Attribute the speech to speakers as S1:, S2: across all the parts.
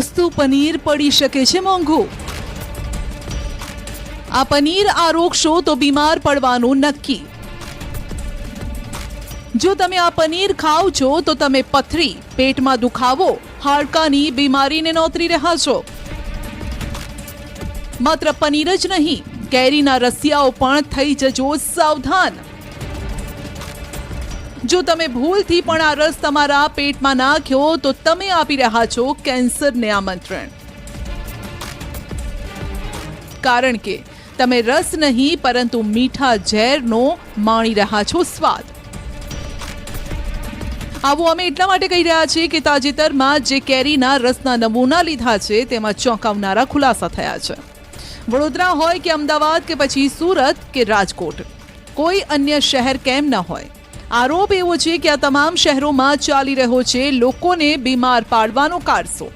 S1: સસ્તું પનીર પડી શકે છે મોંઘું. આ પનીર આરોગશો તો બીમાર પડવાનું નક્કી. જો તમે આ પનીર ખાઓ છો તો તમે પથરી, પેટમાં દુખાવો, હાડકાની બીમારીને નોતરી રહ્યા છો. માત્ર પનીર જ નહીં, કેરીના રસિયાઓ પણ થઈ જજો સાવધાન. જો તમે ભૂલથી પણ આ રસ તમારા પેટમાં નાખ્યો, તો તમે આપી રહ્યા છો કેન્સરને આમંત્રણ. કારણ કે તમે રસ નહીં, પરંતુ મીઠા ઝેરનો માણી રહ્યા છો સ્વાદ. આવું અમે એટલા માટે કહી રહ્યા છીએ કે તાજેતરમાં જે કેરીના રસના નમૂના લીધા છે, તેમાં ચોંકાવનારા ખુલાસા થયા છે. વડોદરા હોય કે અમદાવાદ કે પછી સુરત કે રાજકોટ, કોઈ અન્ય શહેર કેમ ન હોય. આરોપ એવો છે કે આ તમામ શહેરોમાં ચાલી રહ્યો છે લોકોને બીમાર પાડવાનો કારસો.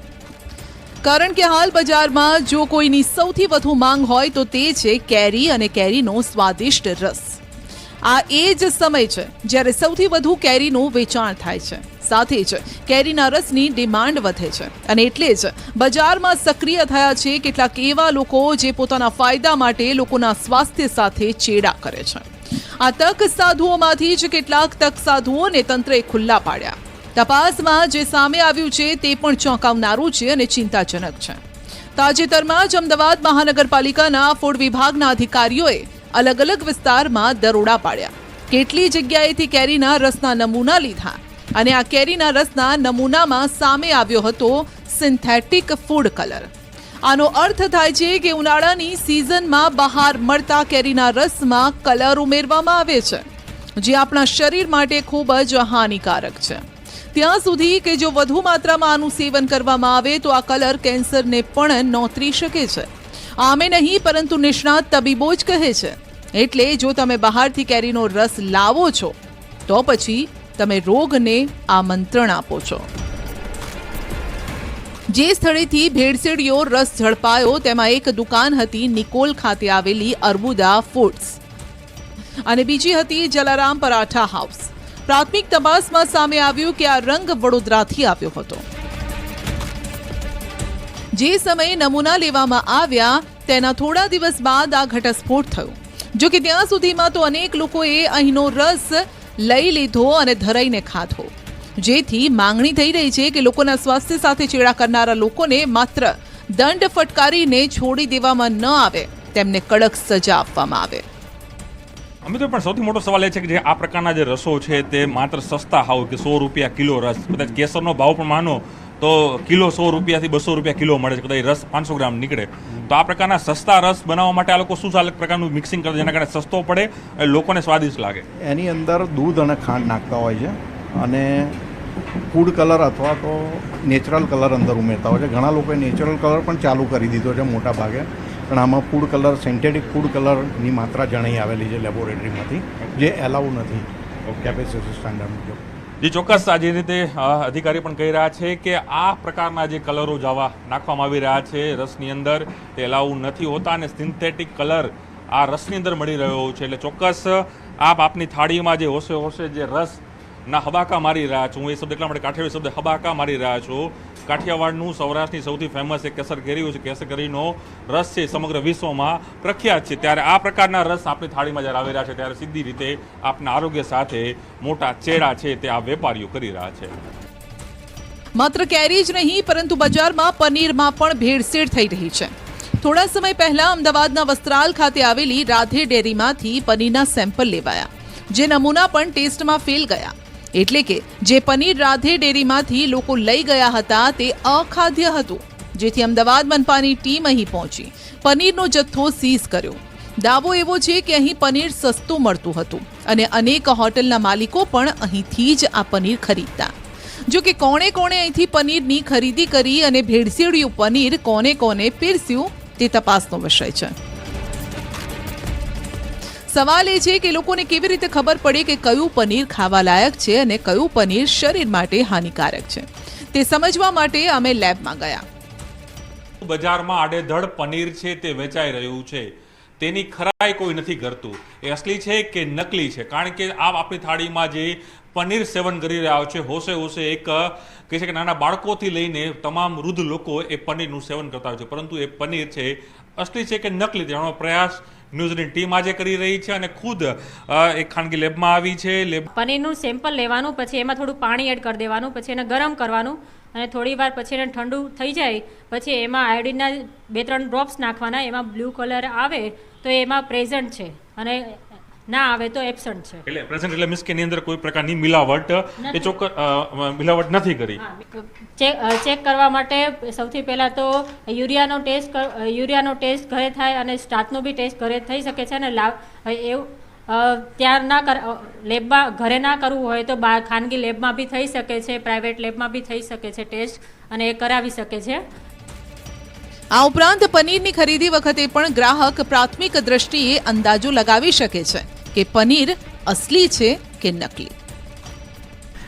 S1: કારણ કે હાલ બજારમાં જો કોઈની સૌથી વધુ માંગ હોય તો તે છે કેરી અને કેરીનો સ્વાદિષ્ટ રસ. આ એ જ સમય છે જ્યારે સૌથી વધુ કેરીનું વેચાણ થાય છે. સાથે જ કેરીના રસની ડિમાન્ડ વધે છે અને એટલે જ બજારમાં સક્રિય થયા છે કેટલાક એવા લોકો જે પોતાના ફાયદા માટે લોકોના સ્વાસ્થ્ય સાથે ચેડા કરે છે. આ તક સાધુઓમાંથી જ કેટલાક તક સાધુઓને તંત્રએ ખુલ્લા પાડ્યા. તપાસમાં જે સામે આવ્યું છે તે પણ ચોંકાવનારું છે અને ચિંતાજનક છે. તાજેતરમાં જ અમદાવાદ મહાનગરપાલિકાના ફૂડ વિભાગના અધિકારીઓએ અલગ અલગ વિસ્તારમાં દરોડા પાડ્યા. કેટલી જગ્યાએથી કેરીના રસના નમૂના લીધા અને આ કેરીના રસના નમૂનામાં સામે આવ્યો હતો સિન્થેટિક ફૂડ કલર. આનો અર્થ થાય છે કે ઉનાળાની સિઝનમાં બહાર મળતા કેરીના રસમાં કલર ઉમેરવામાં આવે છે, જે આપણા શરીર માટે ખૂબ જ હાનિકારક છે. ત્યાં સુધી કે જો વધુ માત્રામાં આનું સેવન કરવામાં આવે, તો આ કલર કેન્સરને પણ નોતરી શકે છે. આમે નહીં, પરંતુ નિષ્ણાત તબીબો જ કહે છે. એટલે જો તમે બહારથી કેરીનો રસ લાવો છો, તો પછી તમે રોગને આમંત્રણ આપો છો. જે સ્થળેથી ભેળસેળીઓ રસ ઝડપાયો, તેમાં એક દુકાન હતી નિકોલ ખાતે આવેલી અર્બુદા ફૂડ્સ. અને બીજી હતી જલારામ પરાઠા હાઉસ. પ્રાથમિક તપાસમાં સામે આવ્યું કે આ રંગ વડોદરાથી આવ્યો હતો. જે સમયે નમૂના લેવામાં આવ્યા, તેના થોડા દિવસ બાદ આ ઘટસ્ફોટ થયો. જો કે ત્યાં સુધીમાં તો અનેક લોકોએ અહીંનો રસ લઈ લીધો અને ધરાઈને ખાધો. જેથી માંગણી થઈ રહી છે કે લોકોના સ્વાસ્થ્ય સાથે ચેડા કરનારા લોકોને માત્ર દંડ ફટકારીને છોડી દેવામાં ન આવે તેમને કડક સજા આપવામાં આવે.
S2: અમિત પણ સૌથી મોટો સવાલ એ છે કે જે આ પ્રકારના જે રસો છે તે માત્ર સસ્તા હાવ કે સો રૂપિયા કિલો રસ? કદાચ કેસરનો ભાવ પણ માનો તો કિલો સો રૂપિયાથી બસો રૂપિયા કિલો મળે છે કદાચ રસ પાંચસો ગ્રામ નીકળે. તો આ પ્રકારના સસ્તા રસ બનાવવા માટે આ લોકો શું અલગ પ્રકારનું મિક્સિંગ કરે જેના કારણે સસ્તો પડે અને લોકોને સ્વાદિષ્ટ લાગે.
S3: એની અંદર દૂધ અને ખાંડ નાખતા હોય છે અને ફૂડ કલર અથવા તો નેચરલ કલર અંદર ઉમેરતા હોય છે. ઘણા લોકોએ નેચરલ કલર પણ ચાલુ કરી દીધો છે મોટા ભાગે. પણ આમાં ફૂડ કલર સિન્થેટિક ફૂડ કલરની માત્રા જણાઈ આવેલી છે લેબોરેટરીમાંથી જે એલાઉ નથી. કેપેસિટી સ્ટાન્ડર્ડ મુજબ.
S2: જે ચોક્કસ. આ જે રીતે અધિકારી પણ કહી રહ્યા છે કે આ પ્રકારના જે કલરો જવા નાખવામાં આવી રહ્યા છે રસની અંદર તે એલાઉ નથી હોતા અને સિન્થેટિક કલર આ રસની અંદર મળી રહ્યો છે. એટલે ચોક્કસ આપ આપની થાળીમાં જે હોશે હોશે જે રસ ના, હબાકા મારી રહ્યા છું. હું એ શબ્દ એટલા માટે કાઠિયાવાડી શબ્દ, હબાકા મારી રહ્યા છું. કાઠિયાવાડનું સૌરાષ્ટ્રની સૌથી ફેમસ એક કેસર કેરીઓ છે. કેસર કેરીનો રસ છે સમગ્ર વિશ્વમાં પ્રખ્યાત છે. ત્યારે આ પ્રકારના રસ આપણી થાળીમાં જ્યારે આવી રહ્યા છે, ત્યારે સીધી રીતે આપના આરોગ્ય સાથે મોટા ચેડા છે તે આ વેપારીઓ કરી રહ્યા છે.
S1: માત્ર કેરી જ નહીં, પરંતુ બજારમાં પનીરમાં પણ ભેળસેળ થઈ રહી છે. થોડા સમય પહેલા અમદાવાદના વસ્ત્રાલ ખાતે આવેલી રાધે ડેરીમાંથી પનીરના સેમ્પલ લેવાયા, જે નમૂના પણ ટેસ્ટમાં ફેલ ગયા. એટલે કે જે પનીર રાધે ડેરીમાંથી લોકો લઈ ગયા હતા તે અખાદ્ય હતું. જેથી અમદાવાદ મનપાની ટીમ અહીં પહોંચી. પનીરનો જથ્થો સીઝ કર્યો. દાવો એવો છે કે અહીં પનીર સસ્તું મળતું હતું અને અનેક હોટલના માલિકો પણ અહીંથી જ આ પનીર ખરીદતા. જો કે કોણે કોણે અહીંથી પનીરની ખરીદી કરી અને ભેળસેળિયું પનીર કોને કોને પીરસ્યું તે તપાસનો વિષય છે. સવાલ એ છે કે લોકોને કેવી રીતે ખબર પડે કે કયું પનીર ખાવા લાયક છે અને કયું પનીર શરીર માટે હાનિકારક છે? તે સમજવા માટે અમે લેબમાં ગયા.
S2: બજારમાં આડેધડ પનીર છે તે વેચાઈ રહ્યું છે. તેની ખરાઈ કોઈ નથી કરતું એ અસલી છે કે નકલી છે? કારણ કે આ આપણી થાળીમાં જે પનીર સેવન કરી રહ્યા છે, હોશે હોશે એક, કહે છે કે નાના બાળકોથી લઈને તમામ વૃદ્ધ લોકો એ પનીરનું સેવન કરતા હોય છે. પરંતુ એ પનીર છે, અસલી છે કે નકલી? તેનો પ્રયાસ ન્યૂઝની ટીમ આજે કરી રહી છે અને ખુદ એક ખાનગી લેબમાં આવી છે. લેબ
S4: પનીરનું સેમ્પલ લેવાનું, પછી એમાં થોડું પાણી એડ કરી દેવાનું, પછી એને ગરમ કરવાનું અને થોડી વાર પછી એને ઠંડુ થઈ જાય, પછી એમાં આયોડિનના બે ત્રણ ડ્રોપ્સ નાખવાના, એમાં બ્લુ કલર આવે તો એમાં પ્રેઝન્ટ છે. અને ના આવે તો એબસન્ટ છે.
S2: એટલે પ્રેઝન્ટ એટલે મીન્સ કે એની અંદર કોઈ પ્રકારની મિલાવટ એ ચોક મિલાવટ નથી કરી.
S4: ચેક ચેક કરવા માટે સૌથી પહેલાં તો યુરિયાનો ટેસ્ટ યુરિયાનો ટેસ્ટ ઘરે થાય અને સ્ટાર્ટનો બી ટેસ્ટ ઘરે થઈ શકે છે અને લાવ એવું ત્યાં ના કર લેબમાં ઘરે ના કરવું હોય તો બહાર ખાનગી લેબમાં બી થઈ શકે છે પ્રાઇવેટ લેબમાં બી થઈ શકે છે ટેસ્ટ અને એ કરાવી શકે છે.
S1: આ ઉપરાંત પનીરની ખરીદી વખતે પણ ગ્રાહક પ્રાથમિક દ્રષ્ટિએ અંદાજો લગાવી શકે છે કે પનીર અસલી છે કે નકલી.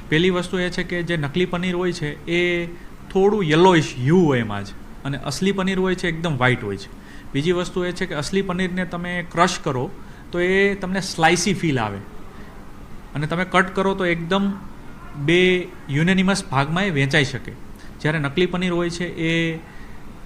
S5: પહેલી વસ્તુ એ છે કે જે નકલી પનીર હોય છે, એ થોડું યલોઇશ યુ હોય એમાં જ અને અસલી પનીર હોય છે, એકદમ વ્હાઇટ હોય છે. બીજી વસ્તુ એ છે કે અસલી પનીરને તમે ક્રશ કરો, તો એ તમને સ્લાઇસી ફીલ આવે. અને તમે કટ કરો તો એકદમ બે યુનેનિમસ ભાગમાં એ વેચાઈ શકે. જ્યારે નકલી પનીર હોય છે, એ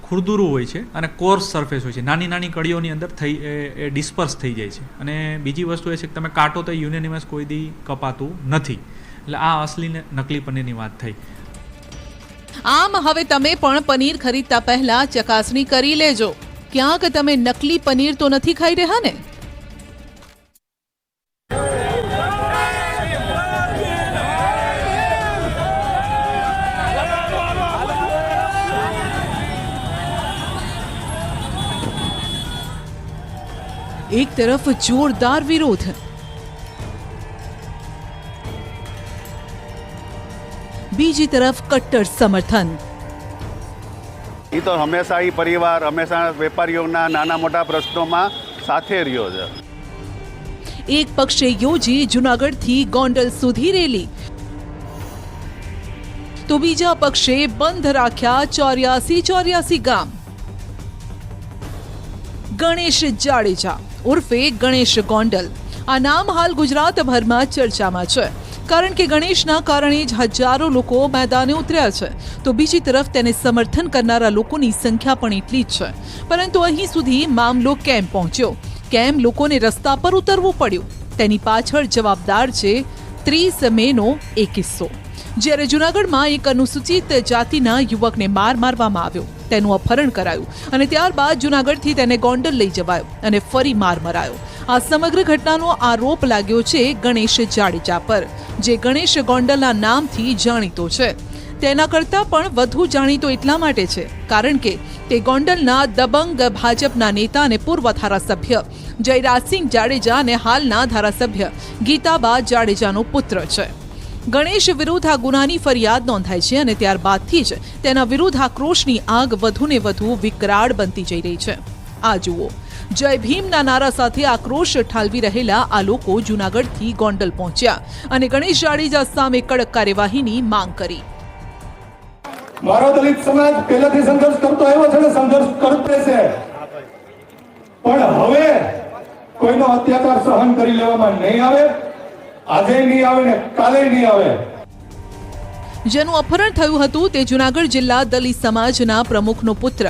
S5: ખુરદુરું હોય છે અને કોર્સ સરફેસ હોય છે. નાની નાની કડીઓની અંદર થઈ, એ- ડિસ્પર્સ થઈ જાય છે. અને બીજી વસ્તુ એ છે કે તમે કાટો તો યુનેનિમસ કોઈ દી કપાતું નથી. એટલે આ અસલી નકલી પનીરની વાત થઈ.
S1: આમ હવે તમે પણ પનીર ખરીદતા પહેલા ચકાસણી કરી લેજો. ક્યાંક તમે નકલી પનીર તો નથી ખાઈ રહ્યા ને? એક તરફ જોરદાર વિરોધ બીજી તરફ કટ્ટર સમર્થન
S6: એ તો હંમેશા એ પરિવાર હંમેશા વેપારીઓના નાના મોટા પ્રશ્નોમાં સાથે રહ્યો છે.
S1: એક પક્ષે યોજી જુનાગઢથી ગોંડલ સુધી રેલી। તો બીજા પક્ષે બંધ રાખ્યા ચોર્યાસી ચોર્યાસી ગામ। ગણેશ જાડેજા ઉર્ફે ગણેશ ગોંડલ. આ નામ હાલ ગુજરાતભરમાં ચર્ચામાં છે. કારણ કે ગણેશના કારણે જ હજારો લોકો મેદાને ઉતર્યા છે. તો બીજી તરફ તેને સમર્થન કરનારા લોકોની સંખ્યા પણ એટલી જ છે. પરંતુ અહીં સુધી મામલો કેમ પહોંચ્યો? કેમ લોકોને રસ્તા પર ઉતરવું પડ્યું? તેની પાછળ જવાબદાર છે ત્રીસ મેનો એ કિસ્સો જ્યારે જુનાગઢમાં એક અનુસૂચિત જાતિના યુવકને માર મારવામાં આવ્યો. તેનું અપહરણ કરાયું અને ત્યારબાદ જુનાગઢથી તેને ગોંડલ લઈ જવાયો અને ફરી માર મરાયો. આ સમગ્ર ઘટનાનો આરોપ લાગ્યો છે ગણેશ જાડેજા પર, જે ગણેશ ગોંડલના નામથી જાણીતો છે. તેના કરતાં પણ વધુ જાણીતો એટલા માટે છે, કારણ કે તે ગોંડલના દબંગ ભાજપના નેતા અને પૂર્વ ધારાસભ્ય જયરાજસિંહ જાડેજા અને હાલના ધારાસભ્ય ગીતાબા જાડેજાનો પુત્ર છે. ગણેશ વિરુદ્ધ આ ગુનાની ફરિયાદ નોંધાઈ છે અને ત્યારબાદથી જ તેના વિરુદ્ધ આક્રોશની આગ વધુને વધુ વિકરાળ બનતી જઈ રહી છે. આ જુઓ. જય ભીમના નારા સાથે આક્રોશ ઠાલવી રહેલા આ લોકો જૂનાગઢથી ગોંડલ પહોંચ્યા અને ગણેશ જાડેજા સામે કડક કાર્યવાહીની માંગ કરી.
S7: મારો દલિત સમાજ પહેલાથી સંઘર્ષ કરતો આવ્યો છે ને સંઘર્ષ કરતો છે. પણ હવે કોઈનો અત્યાચાર સહન કરી લેવામાં નહીં આવે. આજે નહીં આવે ને કાલે નહીં આવે.
S1: જેનું અપહરણ થયું હતું તે જુનાગઢ જિલ્લા દલિત સમાજના પ્રમુખનો પુત્ર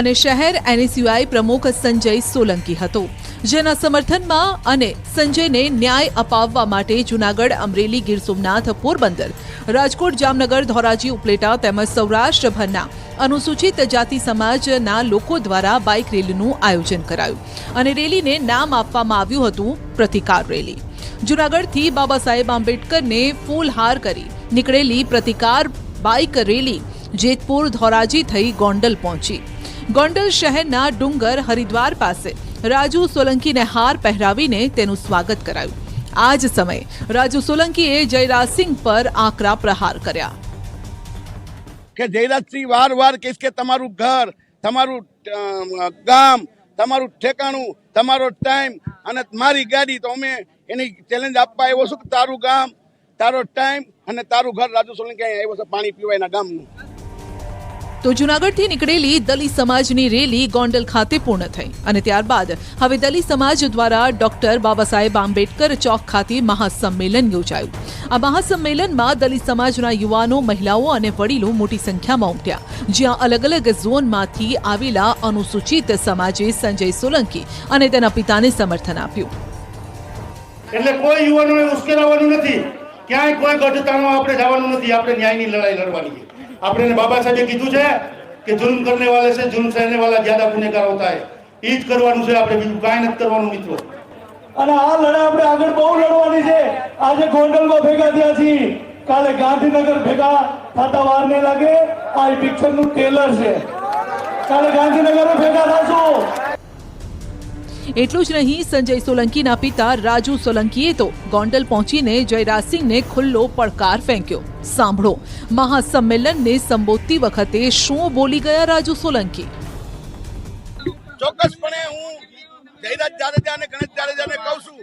S1: અને શહેર એનએસયુઆઈ પ્રમુખ સંજય સોલંકી હતો, જેના સમર્થનમાં અને સંજયને ન્યાય અપાવવા માટે જૂનાગઢ અમરેલી ગીર સોમનાથ પોરબંદર, રાજકોટ જામનગર ધોરાજી ઉપલેટા તેમજ સૌરાષ્ટ્રભરના અનુસૂચિત જાતિ સમાજના લોકો દ્વારા બાઇક રેલીનું આયોજન કરાયું અને રેલીને નામ આપવામાં આવ્યું હતું પ્રતિકાર રેલી. જૂનાગઢથી બાબા સાહેબ આંબેડકરને ફૂલહાર કરી નીકળેલી પ્રતિકાર બાઇક રેલી જેતપુર ધોરાજી થઈ ગોંડલ પહોંચી. ગોંડલ શહેરના ડુંગર હરિદ્વાર પાસે રાજુ સોલંકીને હાર પહેરાવીને તેનું સ્વાગત કરાયું. આ જ સમયે રાજુ સોલંકીએ જયરાજસિંહ પર આકરા પ્રહાર કર્યા.
S6: કે જયરાજસિંહ વાર વાર કહીશ કે તમારું ઘર, તમારું ગામ, તમારું ઠેકાણું, તમારો ટાઈમ અને મારી ગાડી તો અમે એની ચેલેન્જ આપવા આવ્યો છું કે તારું ગામ, તારો ટાઈમ અને તારું ઘર રાજુ સોલંકી અહીંયા આવ્યો છે પાણી પીવા એના ગામનું.
S1: તો જૂનાગઢથી નીકળેલી દલિત સમાજની રેલી ગોંડલ ખાતે પૂર્ણ થઈ અને ત્યારબાદ હવે દલિત સમાજ દ્વારા ડોક્ટર બાબા સાહેબ આંબેડકર ચોક ખાતે મહાસંમેલન યોજાયું. આ મહાસંમેલનમાં દલિત સમાજના યુવાનો, મહિલાઓ અને વડીલો મોટી સંખ્યામાં ઉમટ્યા, જ્યાં અલગ અલગ ઝોનમાંથી આવેલા અનુસૂચિત સમાજે સંજય સોલંકી અને તેના પિતાને સમર્થન આપ્યું.
S8: એટલે કોઈ યુવાનોને ઉશ્કેરાવાનું નથી. ક્યાંય કોઈ ગઢતાણમાં આપણે જવાનું નથી. આપણે ન્યાયની લડાઈ લડવાની આપણે બાબા સાહેબે કીધું છે કે જુલ્મ કરને વાલે છે, જુલ્મ સહેને વાલા જ્યાદા ગુનેગાર હોતા ઈ જ કરવાનું છે આપણે બીજું કાંઈ નથી કરવાનું, મિત્રો.
S7: અને આ લડાઈ આપણે આગળ બહુ લડવાની છે. આજે ગોંડલમાં ભેગા થયા છીએ. કાલે ગાંધીનગર ભેગા થતા વાર લાગે. આ પિક્ચરનું ટ્રેલર છે. કાલે ગાંધીનગર ભેગા થશું.
S1: એટલું જ નહીં, સંજય સોલંકીના પિતા રાજુ સોલંકીએ તો ગોંડલ પહોંચીને જયરાજસિંહને ખુલ્લો પડકાર ફેંક્યો. સાંભળો, મહાસંમેલનને સંબોધતી વખતે શું બોલી ગયા રાજુ સોલંકી?
S6: ચોક્કસપણે હું જયરાજ જાડેજા અને ગણેશ જાડેજાને કહું છું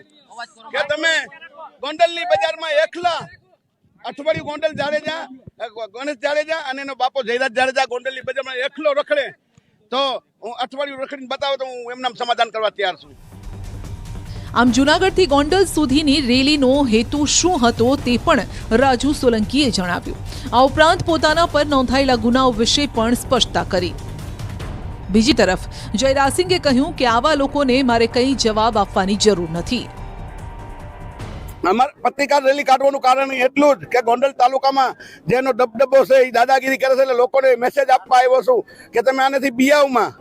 S6: કે તમે ગોંડલની બજારમાં એકલા અઠવાડિયું ગોંડલ જાડેજા ગણેશ જાડેજા અને એનો બાપો જયરાજ જાડેજા ગોંડલની બજારમાં એકલો રખડે તો હું અઠવાડિયું રખડીને બતાવો તો હું એમના સમાધાન કરવા તૈયાર છું.
S1: આમ જૂનાગઢથી ગોંડલ સુધીની રેલીનો હેતુ શું હતો તે પણ રાજુ સોલંકીએ જણાવ્યું. આ ઉપરાંત પોતાના પર નોંધાયેલા ગુનાઓ વિશે પણ સ્પષ્ટતા કરી. બીજી તરફ જયરાજસિંહે કહ્યું કે આવા લોકોને મારે કંઈ જવાબ આપવાની જરૂર નથી.
S6: અમારે પત્રિકા રેલી કાઢવાનું કારણ એટલું જ કે ગોંડલ તાલુકામાં જેનો ડબડબો છે એ દાદાગીરી કરે છે એટલે લોકોને મેસેજ આપવા આવ્યો છું કે તમે આનાથી બિયાવમાં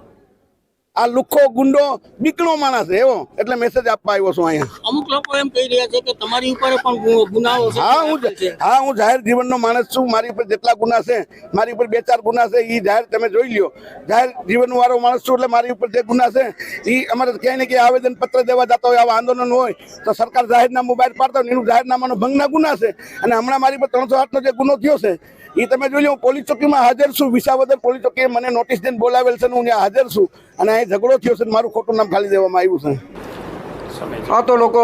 S6: આ લુખ્ખો ગુંડો બીકણો માણસ એવો. એટલે મેસેજ આપવા આવ્યો છું અહીંયા.
S9: અમુક લોકો એમ કહી રહ્યા છે કે તમારી ઉપર પણ ગુનાઓ છે.
S6: હા હું હા હું જાહેર જીવનનો માણસ છું. મારી ઉપર જેટલા ગુના છે મારી ઉપર બે ચાર ગુના છે એ જાહેર તમે જોઈ લ્યો. જાહેર જીવન વાળો માણસ છું એટલે મારી ઉપર જે ગુના છે એ અમારે ક્યાંય ને ક્યાંય આવેદન પત્ર દેવા જતા હોય આવા આંદોલન હોય તો સરકાર જાહેરનામું બહાર પાડતા હોય એનું જાહેરનામાનો ભંગના ગુના છે. અને હમણાં મારી પર ત્રણસો આઠનો જે ગુનો થયો છે એ તમે જોઈ લો હું પોલીસ ચોકીમાં હાજર છું. વિસાવદર પોલીસ ચોકીએ મને નોટિસ દઈને બોલાવેલ છે હું ત્યાં હાજર છું. અને અહીં ઝઘડો થયો છે મારું ખોટું નામ ખાલી દેવામાં આવ્યું છે.
S10: આ તો લોકો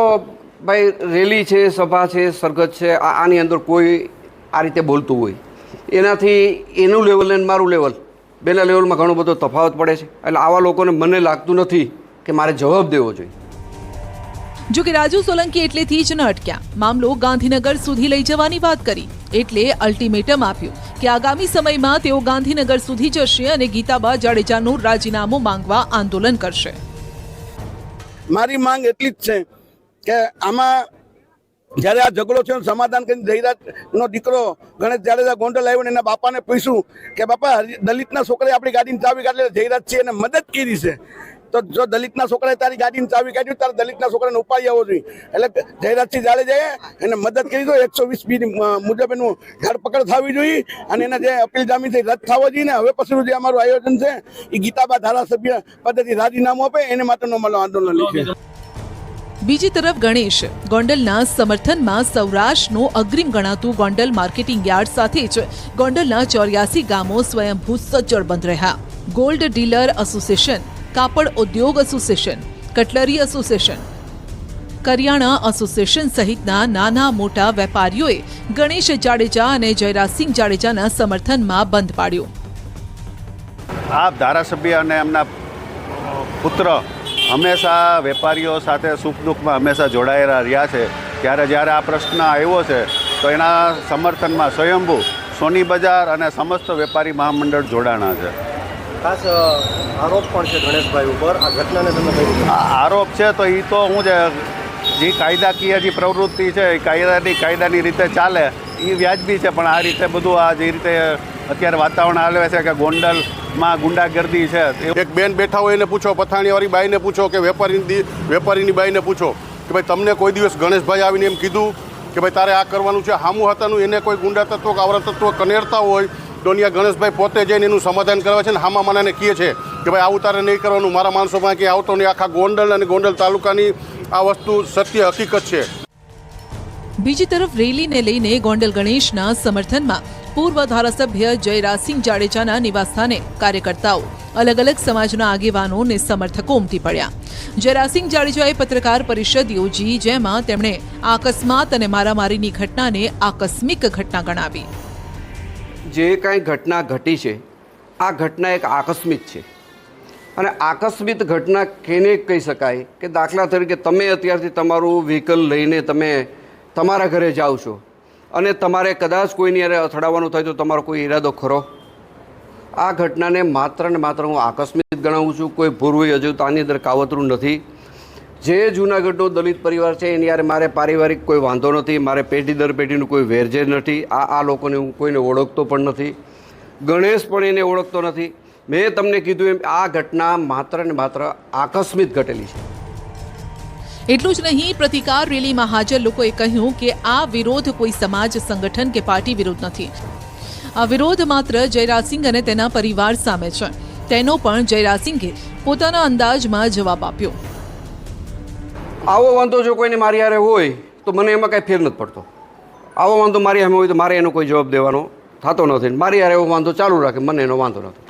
S10: ભાઈ રેલી છે, સભા છે સરગત છે આની અંદર કોઈ આ રીતે બોલતું હોય. એનાથી એનું લેવલ ને મારું લેવલ બેના લેવલમાં ઘણો બધો તફાવત પડે છે. એટલે આવા લોકોને મને લાગતું નથી કે મારે જવાબ દેવો જોઈએ.
S1: જો કે રાજુ સોલંકી એટલેથી જ ન અટક્યા. મામલો ગાંધીનગર સુધી લઈ જવાની વાત કરી. એટલે અલ્ટિમેટમ આપ્યું કે આગામી સમયમાં તેઓ ગાંધીનગર સુધી જશે અને ગીતાબા જાડેજાનું રાજીનામું માંગવા આંદોલન કરશે.
S6: મારી માંગ એટલી જ છે કે આમાં જ્યારે આ ઝઘડો છે સમાધાન કરીને જયરાજનો દીકરો ગણેશ જાડેજા ગોંડલ આવ્યો એના બાપાને પૂછ્યું કે બાપા દલિતના છોકરાએ આપણી ગાડીની ચાવી કાઢી જયરાજ છે એને મદદ કરી છે. તો જો દલિતના છોકરાએ તારી ગાડીની ચાવી કાઢી, તારે દલિતના છોકરાને ઉપાડી આવવો જોઈએ. એટલે જયરાજસિંહ જાડેજાએ એને મદદ કરી દો એકસો વીસ બી મુજબ એનું ધરપકડ થવી જોઈએ અને એના જે અપીલ જામીન છે રદ થવો જોઈએ ને હવે પછીનું જે અમારું આયોજન છે એ ગીતાબા ધારાસભ્ય પદ્ધતિ રાજીનામું આપે, એને માટેનો મારો આંદોલન લીધે
S1: બીજી તરફ ગણેશ, ગોંડલના સમર્થનમાં સૌરાષ્ટ્રનો અગ્રીમ ગણાતું ગોંડલ માર્કેટિંગ યાર્ડ સાથે જ ગોંડલના ચોર્યાસી ગામો સ્વયંભૂ સજ્જડ બંધ રહ્યા. ગોલ્ડ ડીલર એસોસિએશન કાપડ ઉદ્યોગ એસોસિએશન, કટલરી એસોસિએશન. કરિયાણા એસોસિએશન સહિતના નાના મોટા વેપારીઓએ ગણેશ જાડેજા અને જયરાજસિંહ જાડેજાના સમર્થનમાં બંધ પાડ્યો.
S11: આપ ધારાસભ્ય અને એમના પુત્ર હંમેશા વેપારીઓ સાથે સુખ દુઃખમાં હંમેશા જોડાયેલા રહ્યા છે. ત્યારે જ્યારે આ પ્રશ્ન આવ્યો છે, તો એના સમર્થનમાં સ્વયંભૂ સોની બજાર અને સમસ્ત વેપારી મહામંડળ જોડાણા છે.
S9: ખાસ આરોપ પણ છે ગણેશભાઈ ઉપર. આ ઘટનાને તમે
S11: આરોપ છે તો એ તો હું જે જે કાયદાકીય જે પ્રવૃત્તિ છે એ કાયદાની કાયદાની રીતે ચાલે એ વ્યાજબી છે પણ આ રીતે બધું આ જે રીતે અત્યારે વાતાવરણ હાલવે છે કે ગોંડલમાં ગુંડાગર્દી છે
S12: એક બેન બેઠા હોય એને પૂછો પથાણીવાળી બાઈને પૂછો કે વેપારીની વેપારીની બાઈને પૂછો કે ભાઈ તમને કોઈ દિવસ ગણેશભાઈ આવીને એમ કીધું કે ભાઈ તારે આ કરવાનું છે હામું હતાનું એને કોઈ ગુંડા તત્વો કે આવરા તત્વો કનેરતા હોય અહીંયા ગણેશભાઈ પોતે જઈને એનું સમાધાન કરવા છે ને હામા માનાને કહે છે કે ભાઈ આવું તારે નહીં કરવાનું. મારા માણસોમાં ક્યાંય આવતો નહીં. આખા ગોંડલ અને ગોંડલ તાલુકાની આ વસ્તુ સત્ય હકીકત છે.
S1: બીજી તરફ રેલીને લઈને ગોંડલ ગણેશના સમર્થનમાં પૂર્વ ધારાસભ્ય જયરાજસિંહ જાડેજાના નિવાસસ્થાને કાર્યકર્તાઓ, અલગ અલગ સમાજના આગેવાનો અને સમર્થકો ઉમટી પડ્યા. જયરાજસિંહ જાડેજાએ પત્રકાર પરિષદ યોજી, જેમાં તેમણે અકસ્માત અને મારામારીની ઘટનાને આકસ્મિક ઘટના ગણાવી.
S10: જે કાંઈ ઘટના ઘટી છે, આ ઘટના એક આકસ્મિક છે. અને આકસ્મિક ઘટના કેને કહી શકાય કે દાખલા તરીકે તમે અત્યારથી તમારું વ્હીકલ લઈને તમે તમારા ઘરે જાઓ છો અને તમારે કદાચ કોઈની અરે અથડાવવાનું થાય તો તમારો કોઈ ઈરાદો ખરો? આ ઘટનાને માત્ર ને માત્ર હું આકસ્મિક ગણાવું છું, કોઈ પૂર્વ આની અંદર કાવતરું નથી. જે જૂનાગઢનો દલિત પરિવાર છે એની યારે મારે પારિવારિક કોઈ વાંધો નથી, મારે પેઢી દર પેઢીનું કોઈ વેરઝેર નથી, આ આ લોકોને હું કોઈને ઓળખતો પણ નથી, ગણેશ પણ એને ઓળખતો નથી. મેં તમને કીધું એમ, આ ઘટના માત્ર ને માત્ર આકસ્મિક ઘટેલી છે.
S1: એટલું જ નહીં, પ્રતિકાર રેલીમાં હાજર લોકોએ કહ્યું કે આ વિરોધ કોઈ સમાજ, સંગઠન કે પાર્ટી વિરુદ્ધ નથી. આ વિરોધ માત્ર જયરાજસિંહ અને તેના પરિવાર સામે છે. તેનો પણ જયરાજસિંહે પોતાના અંદાજમાં જવાબ આપ્યો.
S10: આવો વાંધો જો કોઈને મારી હારે હોય તો મને એમાં કાંઈ ફેર નથી પડતો. આવો વાંધો મારી સામે હોય તો મારે એનો કોઈ જવાબ દેવાનો થતો નથી. મારી હારે એવો વાંધો ચાલુ રાખે મને એનો વાંધો નથી.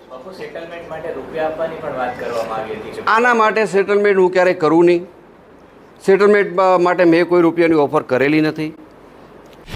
S10: આના માટે સેટલમેન્ટ હું ક્યારેય કરું નહીં. સેટલમેન્ટ માટે મેં કોઈ રૂપિયાની ઓફર કરેલી નથી.